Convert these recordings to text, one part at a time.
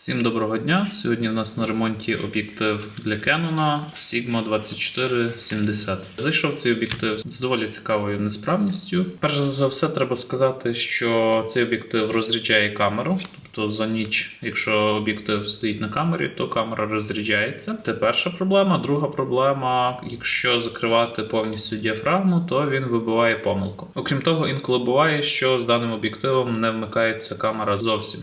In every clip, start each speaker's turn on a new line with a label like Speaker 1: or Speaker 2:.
Speaker 1: Всім доброго дня! Сьогодні в нас на ремонті об'єктив для Canon Sigma 2470. Зайшов цей об'єктив з доволі цікавою несправністю. Перш за все, треба сказати, що цей об'єктив розряджає камеру. Тобто за ніч, якщо об'єктив стоїть на камері, то камера розряджається. Це перша проблема. Друга проблема, якщо закривати повністю діафрагму, то він вибиває помилку. Окрім того, інколи буває, що з даним об'єктивом не вмикається камера зовсім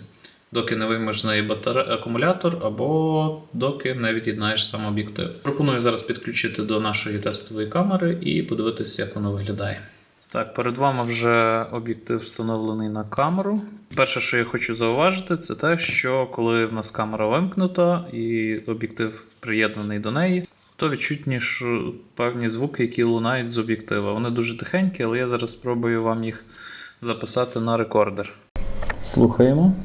Speaker 1: доки не виймеш з батаре... акумулятор або доки не від'єднаєш сам об'єктив. Пропоную зараз підключити до нашої тестової камери і подивитися, як воно виглядає. Так, перед вами вже об'єктив встановлений на камеру. Перше, що я хочу зауважити, це те, що коли в нас камера вимкнута і об'єктив приєднаний до неї, то відчутні певні звуки, які лунають з об'єктива. Вони дуже тихенькі, але я зараз спробую вам їх записати на рекордер. Слухаємо.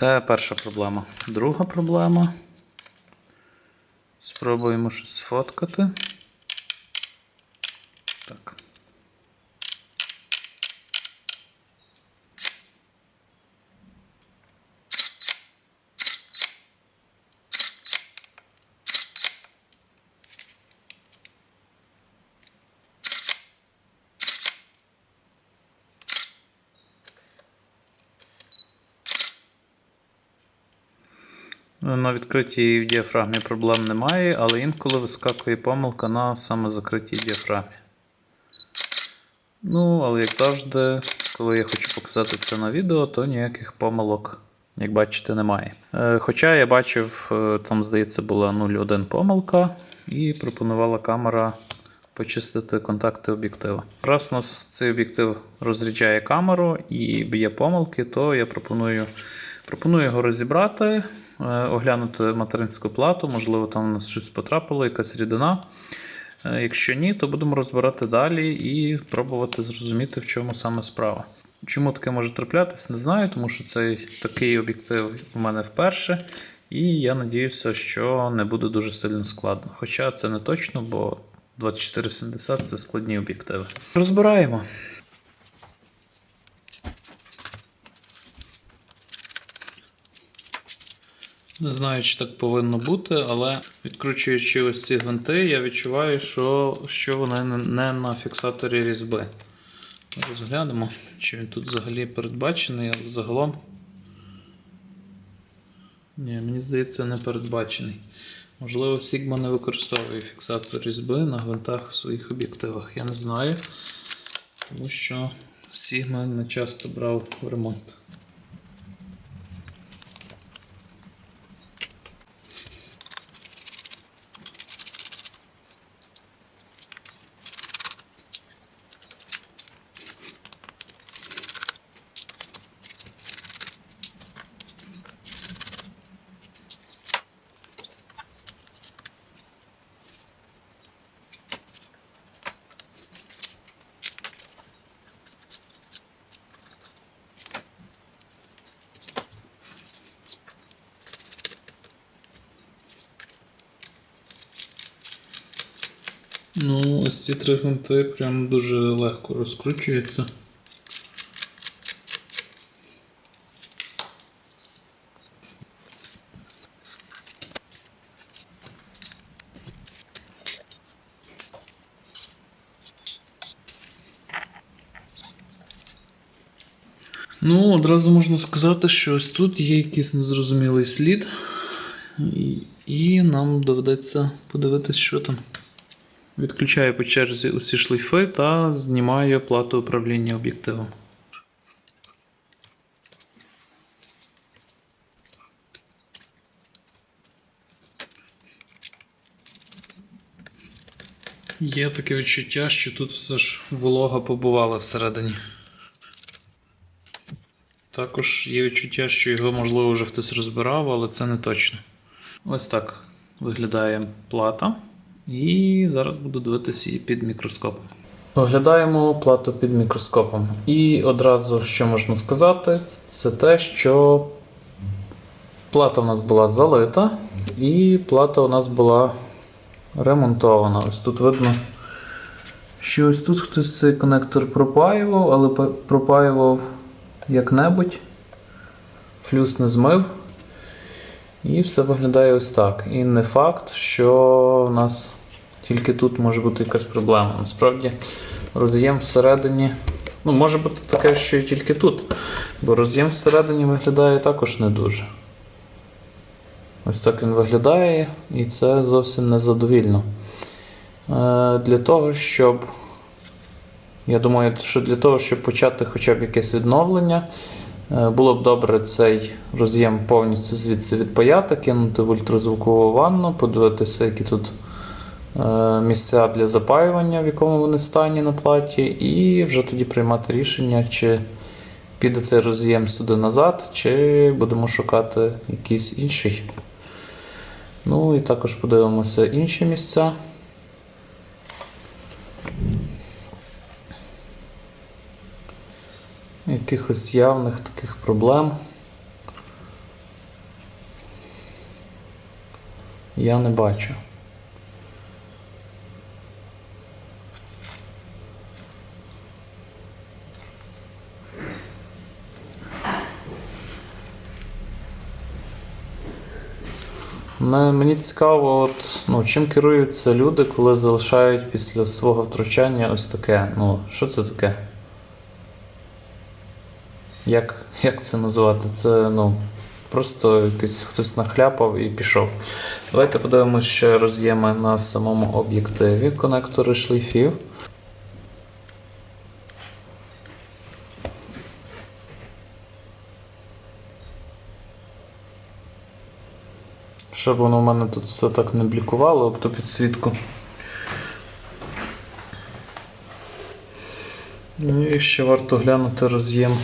Speaker 1: Це перша проблема. Друга проблема. Спробуємо щось сфоткати. Так. На відкритій діафрагмі проблем немає, але інколи вискакує помилка на саме закритій діафрагмі. Ну, але як завжди, коли я хочу показати це на відео, то ніяких помилок, як бачите, немає. Е, Хоча я бачив, е, там, здається, була 0,1 помилка, і пропонувала камера почистити контакти об'єктива. Раз у нас цей об'єктив розряджає камеру і б'є помилки, то я пропоную, пропоную його розібрати, оглянути материнську плату, можливо, там у нас щось потрапило, якась рідина. Е, Якщо ні, то будемо розбирати далі і пробувати зрозуміти, в чому саме справа. Чому таке може траплятись, не знаю, тому що цей такий об'єктив у мене вперше, і я надіюся, що не буде дуже сильно складно. Хоча це не точно, бо 2470 це складні об'єктиви. Розбираємо. Не знаю, чи так повинно бути, але відкручуючи ось ці гвинти, я відчуваю, що, що вони не- на фіксаторі різьби. Розглянемо, чи він тут взагалі передбачений, але загалом. Ні, мені здається, не передбачений. Можливо, Sigma не використовує фіксатор різьби на гвинтах в своїх об'єктивах. Я не знаю, тому що Sigma не часто брав в ремонт. Ну, ось ці три гвинти прям дуже легко розкручуються. Ну, одразу можна сказати, що ось тут є якийсь незрозумілий слід, і, нам доведеться подивитись, що там. Відключаю по черзі усі шлейфи та знімаю плату управління об'єктивом. Є таке відчуття, що тут все ж волога побувала всередині. Також є відчуття, що його, можливо, вже хтось розбирав, але це не точно. Ось так виглядає плата. І зараз буду дивитися її під мікроскопом. Оглядаємо плату під мікроскопом. І одразу, що можна сказати, це те, що плата у нас була залита, і плата у нас була ремонтована. Ось тут видно, що ось тут хтось цей конектор пропаював, але пропаював як-небудь. Флюс не змив. І все виглядає ось так. І не факт, що в нас тільки тут може бути якась проблема. Насправді роз'єм всередині. Ну, може бути таке, що і тільки тут. Бо роз'єм всередині виглядає також не дуже. Ось так він виглядає, і це зовсім незадовільно. Е, Для того, щоб. Я думаю, що для того, щоб почати хоча б якесь відновлення, е, було б добре цей роз'єм повністю звідси відпаяти, кинути в ультразвукову ванну, подивитися, які тут місця для запаювання, в якому вони стані на платі, і вже тоді приймати рішення, чи піде цей роз'єм сюди назад, чи будемо шукати якийсь інший. Ну і також подивимося інші місця. Якихось явних таких проблем. Я не бачу. Мені цікаво, от, ну, чим керуються люди, коли залишають після свого втручання ось таке. Ну, що це таке? Як, як це назвати? Це ну, просто якийсь хтось нахляпав і пішов. Давайте подивимося ще роз'єми на самому об'єктиві, конектори шлейфів. Щоб воно в мене тут все так не блікувало об ту підсвітку. Ну і ще варто глянути роз'єм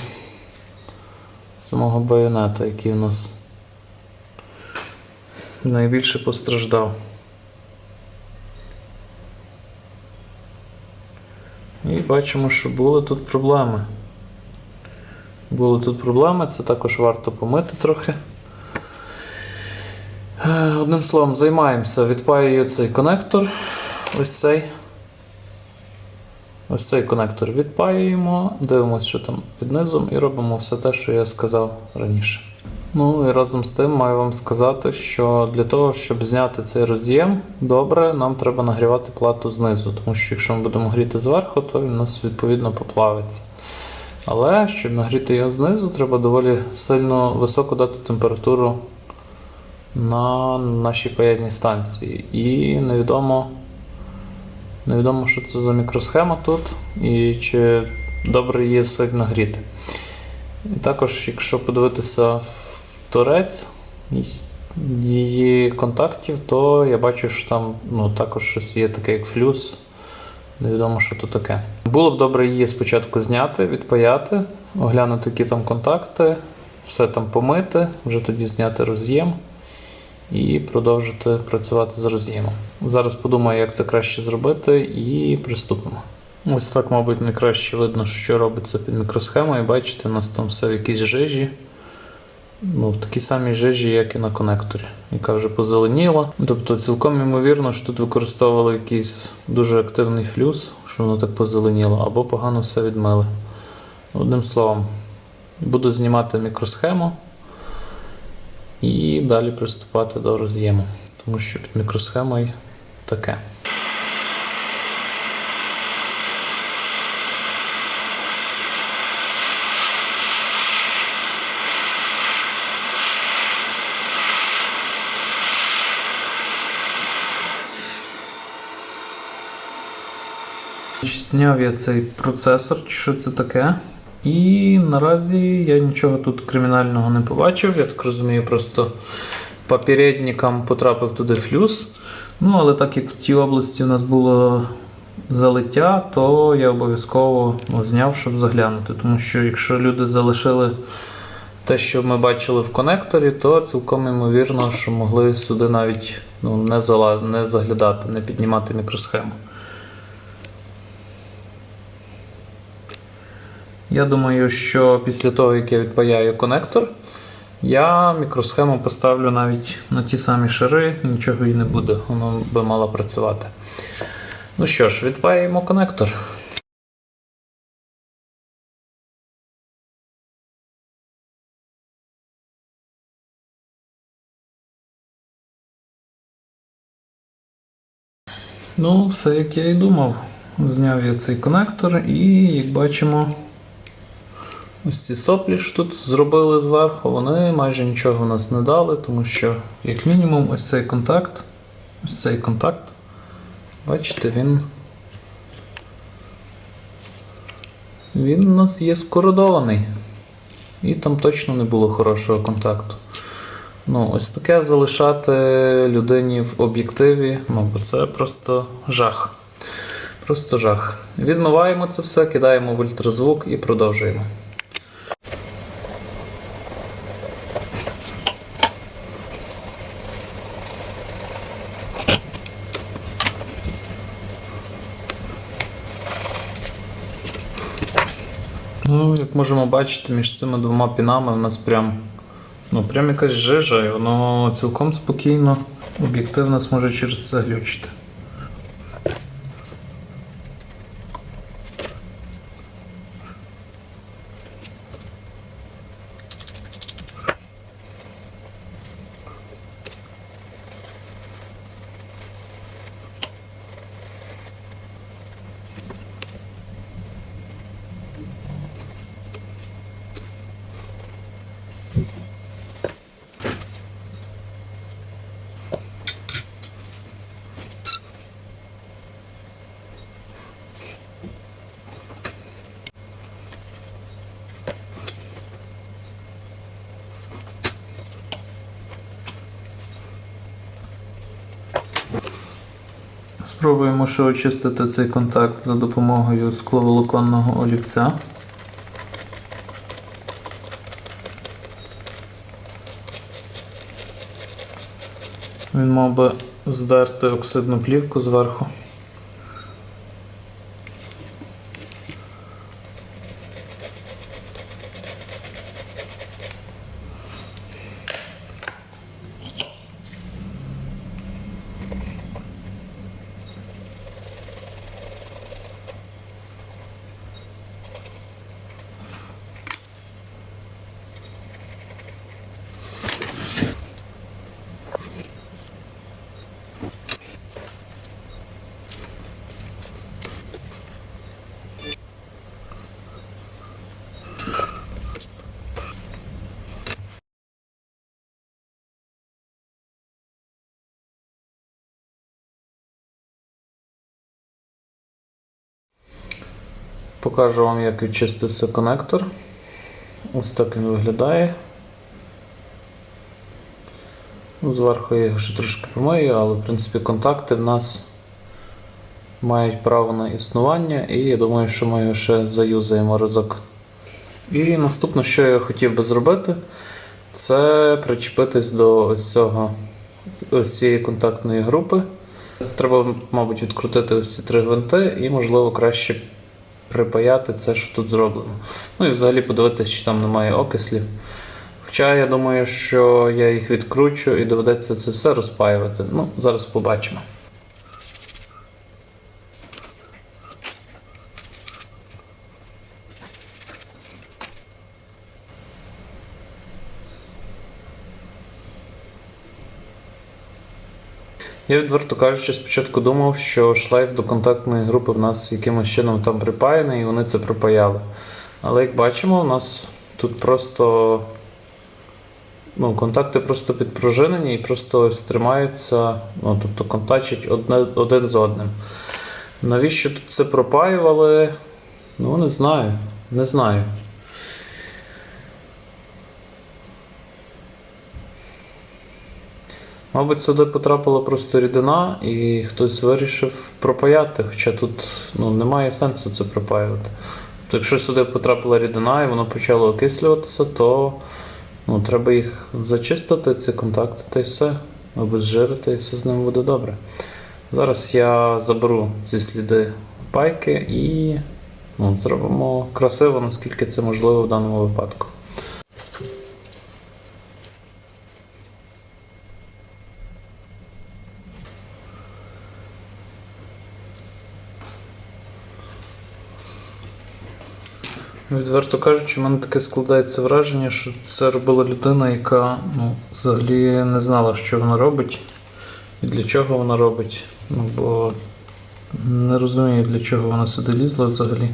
Speaker 1: самого байонета, який у нас найбільше постраждав. І бачимо, що були тут проблеми. Були тут проблеми, це також варто помити трохи. Одним словом, займаємося. Відпаюю цей конектор. Ось цей. Ось цей конектор відпаюємо, дивимося, що там під низом, і робимо все те, що я сказав раніше. Ну і разом з тим маю вам сказати, що для того, щоб зняти цей роз'єм, добре, нам треба нагрівати плату знизу, тому що якщо ми будемо гріти зверху, то він у нас відповідно поплавиться. Але щоб нагріти його знизу, треба доволі сильно високо дати температуру на нашій паяльній станції. І невідомо, невідомо, що це за мікросхема тут, і чи добре її сильно гріти. І також, якщо подивитися в торець її контактів, то я бачу, що там ну, також щось є таке, як флюс. Невідомо, що то таке. Було б добре її спочатку зняти, відпаяти, оглянути, які там контакти, все там помити, вже тоді зняти роз'єм і продовжити працювати з роз'ємом. Зараз подумаю, як це краще зробити, і приступимо. Ось так, мабуть, найкраще видно, що робиться під мікросхемою. Бачите, у нас там все в якійсь жижі. Ну, в такій самій жижі, як і на конекторі, яка вже позеленіла. Тобто цілком ймовірно, що тут використовували якийсь дуже активний флюс, що воно так позеленіло, або погано все відмили. Одним словом, буду знімати мікросхему і далі приступати до роз'єму, тому що під мікросхемою таке. Зняв я цей процесор, чи що це таке. І наразі я нічого тут кримінального не побачив. Я так розумію, просто попередникам потрапив туди флюс. Ну, але так як в тій області у нас було залиття, то я обов'язково зняв, щоб заглянути. Тому що якщо люди залишили те, що ми бачили в конекторі, то цілком ймовірно, що могли сюди навіть ну, не, зала... не заглядати, не піднімати мікросхему. Я думаю, що після того, як я відпаяю конектор, я мікросхему поставлю навіть на ті самі шари, нічого і не буде, воно би мало працювати. Ну що ж, відпаємо конектор. Ну, все як я і думав. Зняв я цей конектор і, як бачимо, ось ці соплі ж тут зробили зверху, вони майже нічого в нас не дали, тому що, як мінімум, ось цей контакт, ось цей контакт, бачите, він. Він у нас є скородований. І там точно не було хорошого контакту. Ну, ось таке залишати людині в об'єктиві, ну, бо це просто жах. Просто жах. Відмиваємо це все, кидаємо в ультразвук і продовжуємо. Ну, як можемо бачити, між цими двома пінами у нас прям, ну, прям якась жижа, і воно цілком спокійно, об'єктивно зможе через це глючити. Спробуємо ще очистити цей контакт за допомогою скловолоконного олівця. Він мав би здерти оксидну плівку зверху. Покажу вам, як відчистився конектор. Ось так він виглядає. Ну, Зверху я його ще трошки помию, але в принципі контакти в нас мають право на існування, і я думаю, що ми його ще заюзаємо разок. І наступне, що я хотів би зробити, це причепитись до ось цього ось цієї контактної групи. Треба, мабуть, відкрутити ось ці три гвинти і, можливо, краще припаяти це, що тут зроблено. Ну і взагалі подивитися, чи там немає окислів. Хоча я думаю, що я їх відкручу і доведеться це все розпаювати. Ну, зараз побачимо. Я відверто кажучи, спочатку думав, що шлейф до контактної групи в нас якимось чином там припаяний, і вони це припаяли. Але як бачимо, у нас тут просто ну, контакти просто підпружинені і просто ось тримаються, ну, тобто контачать одне, один з одним. Навіщо тут це пропаювали? Ну, не знаю. Не знаю. Мабуть, сюди потрапила просто рідина, і хтось вирішив пропаяти, хоча тут ну, немає сенсу це пропаювати. Тобто, якщо сюди потрапила рідина і воно почало окислюватися, то ну, треба їх зачистити, ці контакти, та й все, обезжирити, і все з ним буде добре. Зараз я заберу ці сліди пайки і ну, зробимо красиво, наскільки це можливо в даному випадку. Відверто кажучи, в мене таке складається враження, що це робила людина, яка ну, взагалі не знала, що вона робить і для чого вона робить. Ну, бо не розумію, для чого вона сюди лізла взагалі.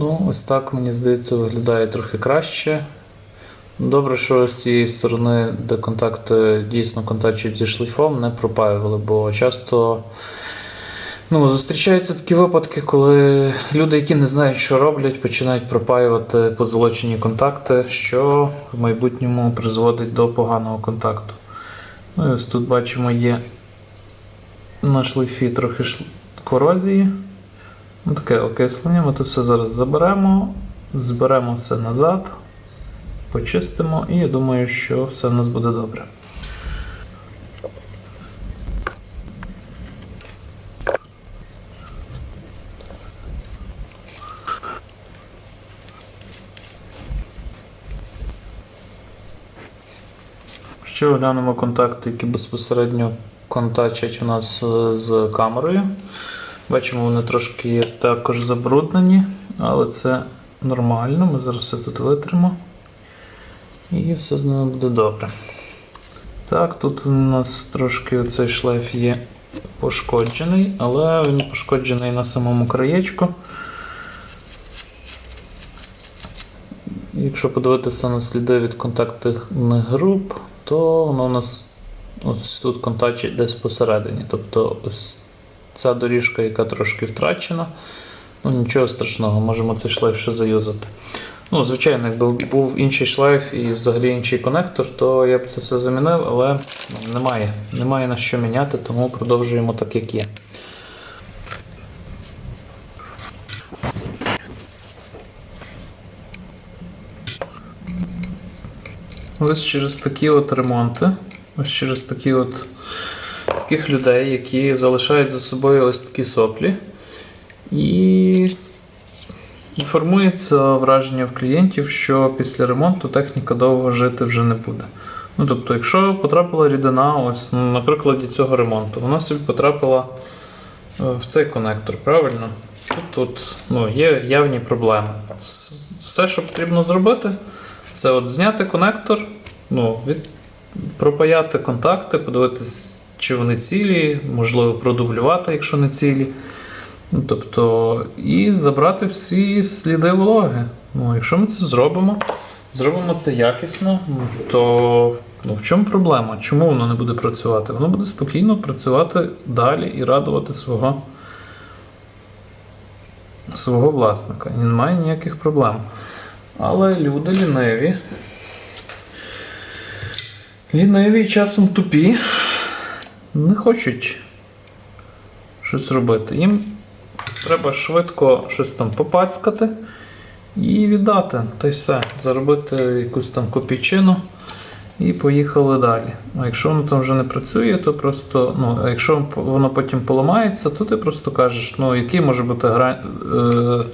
Speaker 1: Ну, ось так, мені здається, виглядає трохи краще. Добре, що з цієї сторони, де контакти дійсно контачують зі шлейфом, не пропаювали, бо часто ну, зустрічаються такі випадки, коли люди, які не знають, що роблять, починають пропаювати позолочені контакти, що в майбутньому призводить до поганого контакту. Ну і ось тут бачимо, є на шлейфі трохи корозії. Ну, таке окислення. Ми тут все зараз заберемо, зберемо все назад, почистимо, і я думаю, що все в нас буде добре. Ще оглянемо контакти, які безпосередньо контачать у нас е, з камерою. Бачимо, вони трошки є також забруднені, але це нормально. Ми зараз все тут витримо. І все з ними буде добре. Так, тут у нас трошки цей шлейф є пошкоджений, але він пошкоджений на самому краєчку. Якщо подивитися на сліди від контактних груп, то воно у нас ось тут контачить десь посередині. Тобто ось ця доріжка, яка трошки втрачена. Ну нічого страшного, можемо цей шлейф ще заюзати. Ну, звичайно, якби був інший шлейф і взагалі інший конектор, то я б це все замінив, але ну, немає. Немає на що міняти, тому продовжуємо так, як є. Ось через такі от ремонти, ось через такі от таких людей, які залишають за собою ось такі соплі. І формується враження в клієнтів, що після ремонту техніка довго жити вже не буде. Ну, тобто, якщо потрапила рідина, ось ну, на прикладі цього ремонту, вона собі потрапила е, в цей конектор, правильно? Тут, тут ну, є явні проблеми. Все, що потрібно зробити, це от зняти конектор, ну, від, пропаяти контакти, подивитись, чи вони цілі, можливо, продублювати, якщо не цілі. Ну, тобто, і забрати всі сліди вологи. Ну, якщо ми це зробимо, зробимо це якісно, то ну, в чому проблема? Чому воно не буде працювати? Воно буде спокійно працювати далі і радувати свого, свого власника. І немає ніяких проблем. Але люди ліниві. Ліниві часом тупі. Не хочуть щось робити. Їм треба швидко щось там попацькати і віддати. Та й все. Заробити якусь там копійчину і поїхали далі. А якщо воно там вже не працює, то просто, ну, а якщо воно потім поламається, то ти просто кажеш, ну, який може бути гра... е...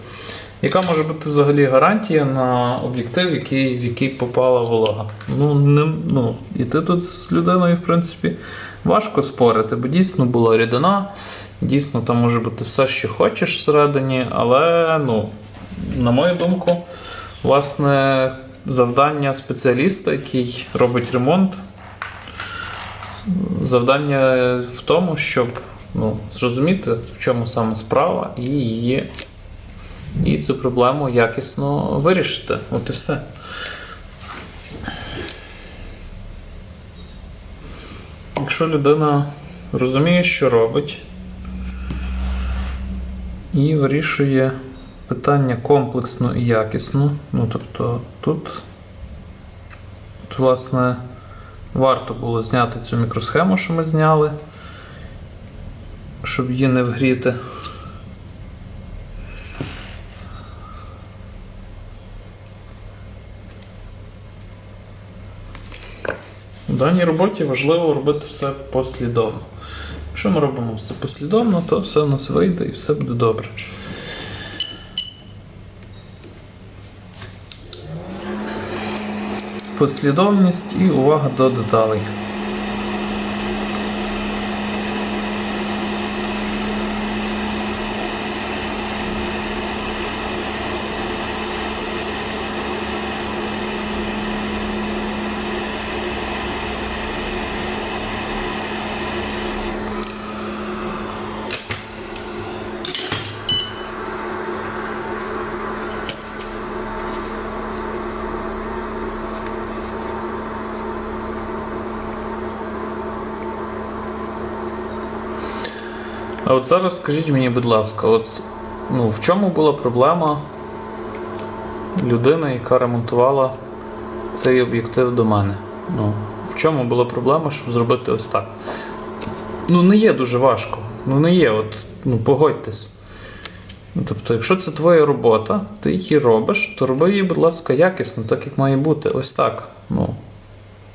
Speaker 1: яка може бути взагалі гарантія на об'єктив, який, в який попала волога. Ну, не, ну, і ти тут з людиною, в принципі, важко спорити, бо дійсно була рідина. Дійсно, там може бути все, що хочеш всередині, але, ну, на мою думку, власне, завдання спеціаліста, який робить ремонт, завдання в тому, щоб ну, зрозуміти, в чому саме справа, і її і цю проблему якісно вирішити. От і все. Якщо людина розуміє, що робить, і вирішує питання комплексно і якісно. Ну, тобто тут, тут власне, Варто було зняти цю мікросхему, що ми зняли, щоб її не вгріти. У даній роботі важливо робити все послідовно. Якщо ми робимо все послідовно, то все у нас вийде і все буде добре. Послідовність і увага до деталей. От зараз скажіть мені, будь ласка, от, ну, в чому була проблема людини, яка ремонтувала цей об'єктив до мене? Ну, в чому була проблема, щоб зробити ось так? Ну, не є дуже важко. Ну, не є, от, ну, погодьтесь. Ну, тобто, якщо це твоя робота, ти її робиш, то роби її, будь ласка, якісно, так як має бути. Ось так. Ну,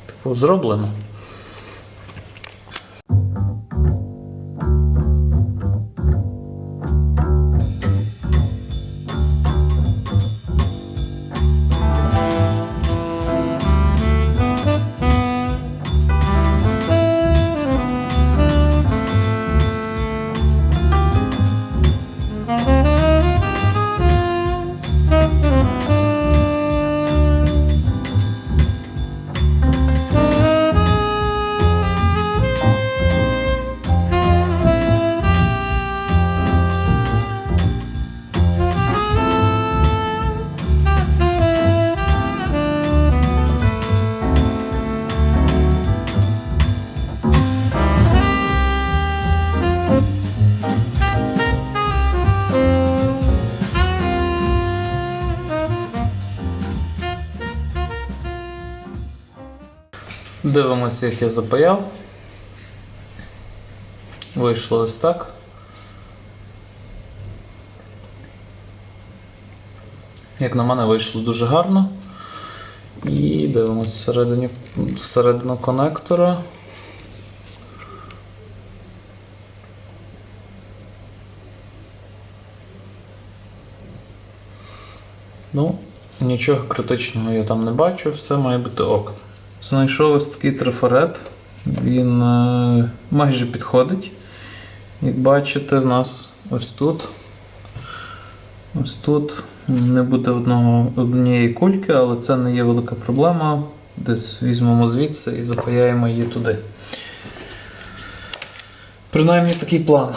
Speaker 1: типу, зроблено. Дивимося, як я запаяв. Вийшло ось так. Як на мене, вийшло дуже гарно. І дивимося всередині, всередину конектора. Ну, нічого критичного я там не бачу, все має бути ок. Знайшов ось такий трафарет. Він е, майже підходить. Як бачите, в нас ось тут. Ось тут не буде одного, однієї кульки, але це не є велика проблема. Десь візьмемо звідси і запаяємо її туди. Принаймні такий план.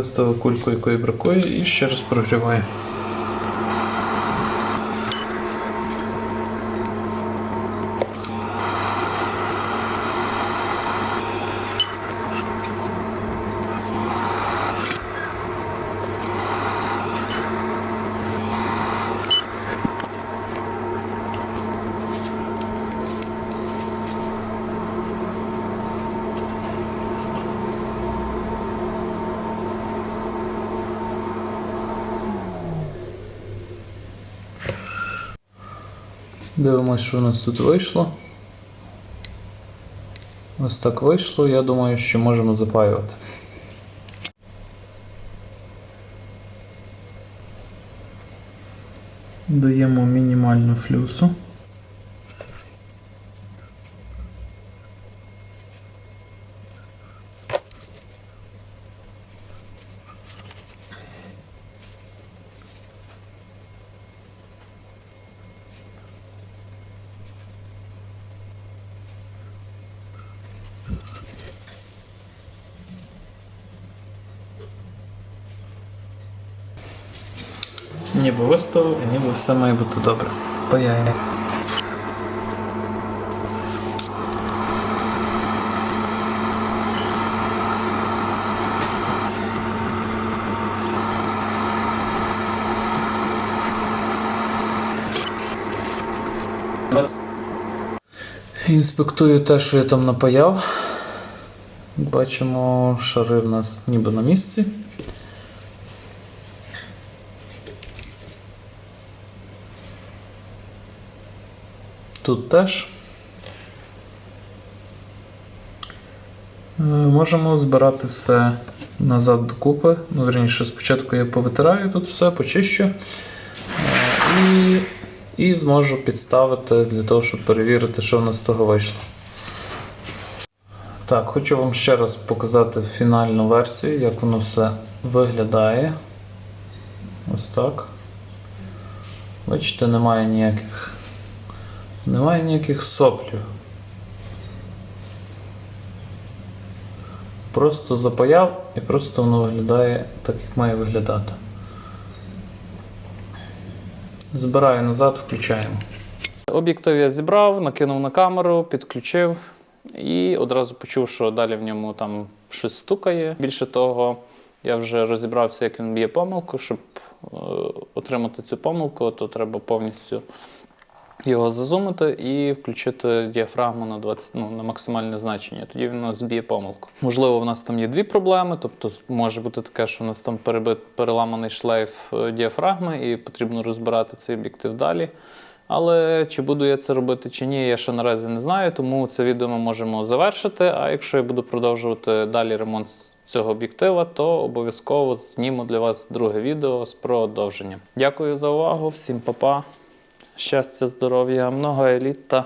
Speaker 1: Виставив кульку, якої бракує, і ще раз прогріваю. Дивимось, що у нас тут вийшло. Ось так вийшло. Я думаю, що можемо запаювати. Даємо мінімальну флюсу. Виставив, і ніби все має бути добре. Паяємо. Інспектую те, що я там напаяв. Бачимо, шари в нас ніби на місці. Тут теж. Е, Можемо збирати все назад докупи. Ну, верніше, спочатку я повитираю тут все, почищу. Е, І, і зможу підставити для того, щоб перевірити, що в нас з того вийшло. Так, хочу вам ще раз показати фінальну версію, як воно все виглядає. Ось так. Бачите, немає ніяких. Немає ніяких соплів. Просто запаяв і просто воно виглядає так, як має виглядати. Збираю назад, включаємо. Об'єктив я зібрав, накинув на камеру, підключив і одразу почув, що далі в ньому там щось стукає. Більше того, я вже розібрався, як він б'є помилку. Щоб е, отримати цю помилку, то треба повністю його зазумити і включити діафрагму на 20, ну, на максимальне значення. Тоді він у нас зб'є помилку. Можливо, в нас там є дві проблеми, тобто може бути таке, що у нас там перебит, переламаний шлейф е, діафрагми, і потрібно розбирати цей об'єктив далі. Але чи буду я це робити чи ні, я ще наразі не знаю, тому це відео ми можемо завершити. А якщо я буду продовжувати далі ремонт цього об'єктива, то обов'язково зніму для вас друге відео з продовженням. Дякую за увагу, всім па-па. Щастя, здоров'я, много еліт та